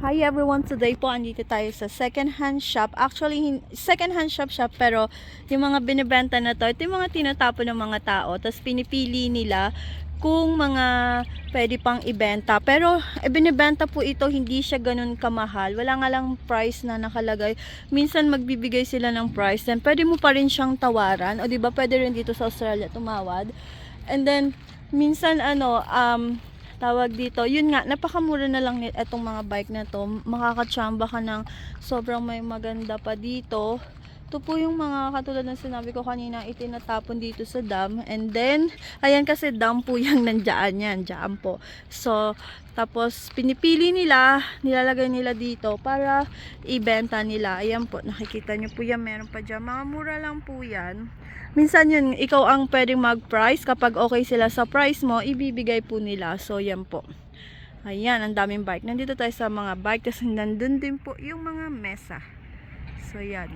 Hi everyone, today po andito tayo sa second hand shop. Actually, second hand shop shop pero yung mga binibenta na to, ito yung mga tinatapon ng mga tao. Tapos pinipili nila kung mga pwede pang ibenta. Pero eh, binibenta po ito, hindi siya ganun kamahal. Wala nga lang price na nakalagay. Minsan magbibigay sila ng price. Then pwede mo pa rin siyang tawaran. O ba pwede rin dito sa Australia tumawad. And then, minsan ano, um, tawag dito, yun nga, napakamura na lang etong mga bike na to. Makakatsamba ka ng sobrang may maganda pa dito. Ito po yung mga katulad ng sinabi ko kanina, itinatapon dito sa dam. And then, ayan kasi dam po yung nandyan yan, dyan po. So, tapos pinipili nila, nilalagay nila dito para ibenta nila. Ayan po, nakikita nyo po yan, meron pa dyan. Mga mura lang po yan. Minsan yun, ikaw ang pwedeng mag-price. Kapag okay sila sa price mo, ibibigay po nila. So, yan po. Ayan, ang daming bike. Nandito tayo sa mga bike. Tapos nandun din po yung mga mesa. So, yan.